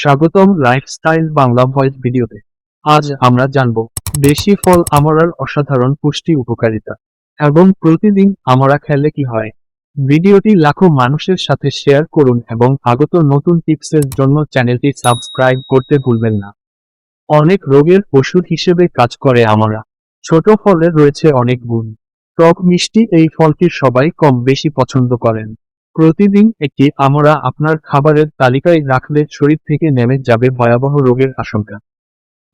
স্বাগতম lifestyle Bangla voice ভিডিওতে। আজ আমরা জানব দেশি ফল আমরার অসাধারণ পুষ্টি উপকারিতা এবং প্রতিদিন আমরা খেলে কি হয়। ভিডিওটি লাখো মানুষের সাথে শেয়ার করুন এবং আগত নতুন টিপসের জন্য চ্যানেলটি সাবস্ক্রাইব করতে ভুলবেন না। অনেক রোগের ওষুধ হিসেবে কাজ করে আমরা। ছোট ফলের রয়েছে অনেক গুণ। টক মিষ্টি এই ফলটি সবাই কম বেশি পছন্দ করেন। প্রতিদিন একটি আমরা আপনার খাবারের তালিকায় রাখলে শরীর থেকে নেমে যাবে ভয়াবহ রোগের আশঙ্কা।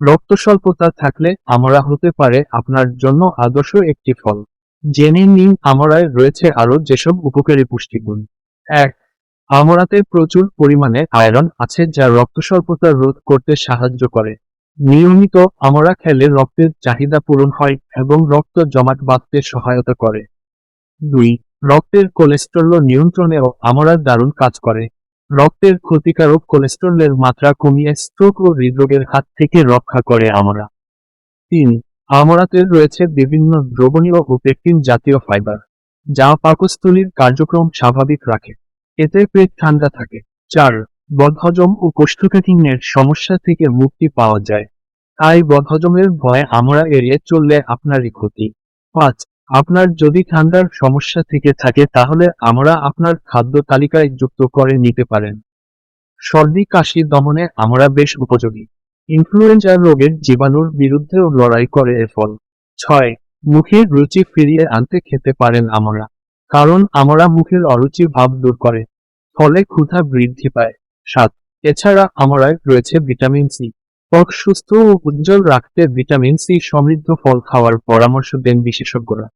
রক্ত স্বল্পতা থাকলে আমরা হতে পারে আপনার জন্য আদর্শ একটি ফল। জেনে নিন আমরায় রয়েছে আরও যেসব উপকারী পুষ্টিগুণ। এক, আমরাতে প্রচুর পরিমাণে আয়রন আছে যা রক্ত স্বল্পতা রোধ করতে সাহায্য করে। নিয়মিত আমরা খেলে রক্তের চাহিদা পূরণ হয় এবং রক্ত জমাট বাঁধতে সহায়তা করে। দুই রক্তের কোলেস্টেরল নিয়ন্ত্রণেও আমরা দারুণ কাজ করে। রক্তের ক্ষতিকারক কোলেস্টেরলের মাত্রা কমিয়ে স্ট্রোক ও হৃদরোগের হাত থেকে রক্ষা করে আমরা। তিন, আমরাতে রয়েছে বিভিন্ন দ্রবণীয় ও পেকটিন জাতীয় ফাইবার, যা পাকস্থলীর কার্যক্রম স্বাভাবিক রাখে। এতে পেট ঠান্ডা থাকে। চার, বদহজম ও কোষ্ঠকাঠিন্যের সমস্যা থেকে মুক্তি পাওয়া যায়। তাই বদহজমের ভয়ে আমরা এড়িয়ে চললে আপনারই ক্ষতি। পাঁচ আপনার যদি ঠান্ডার সমস্যা থেকে থাকে, তাহলে আমরা আপনার খাদ্য তালিকায় যুক্ত করে নিতে পারেন। সর্দি, কাশি, দমনে আমরা বেশ উপযোগী। ইনফ্লুয়েঞ্জা রোগের জীবাণুর বিরুদ্ধেও লড়াই করে এ ফল। ছয়, মুখের রুচি ফিরিয়ে আনতে খেতে পারেন আমরা, কারণ আমরা মুখের অরুচি ভাব দূর করে, ফলে ক্ষুধা বৃদ্ধি পায়। সাত, এছাড়া আমরায় রয়েছে ভিটামিন সি। ত্বক সুস্থ ও উজ্জ্বল রাখতে ভিটামিন সি সমৃদ্ধ ফল খাওয়ার পরামর্শ দেন বিশেষজ্ঞরা।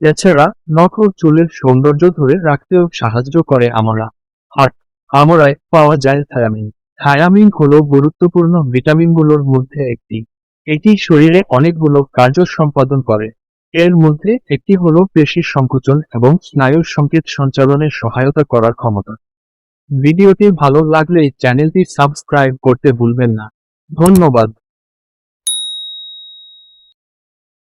এছাড়া নখ ও চুলের সৌন্দর্য ধরে রাখতেও সাহায্য করে আমরা। আট আমরায় পাওয়া যায় থায়ামিন। থায়ামিন হলো গুরুত্বপূর্ণ ভিটামিনগুলোর মধ্যে একটি। এটি শরীরে অনেকগুলো কার্য সম্পাদন করে। এর মধ্যে একটি হলো পেশির সংকোচন এবং স্নায়ুর সংকেত সঞ্চালনে সহায়তা করার ক্ষমতা। ভিডিওটি ভালো লাগলে চ্যানেলটি সাবস্ক্রাইব করতে ভুলবেন না। ধন্যবাদ।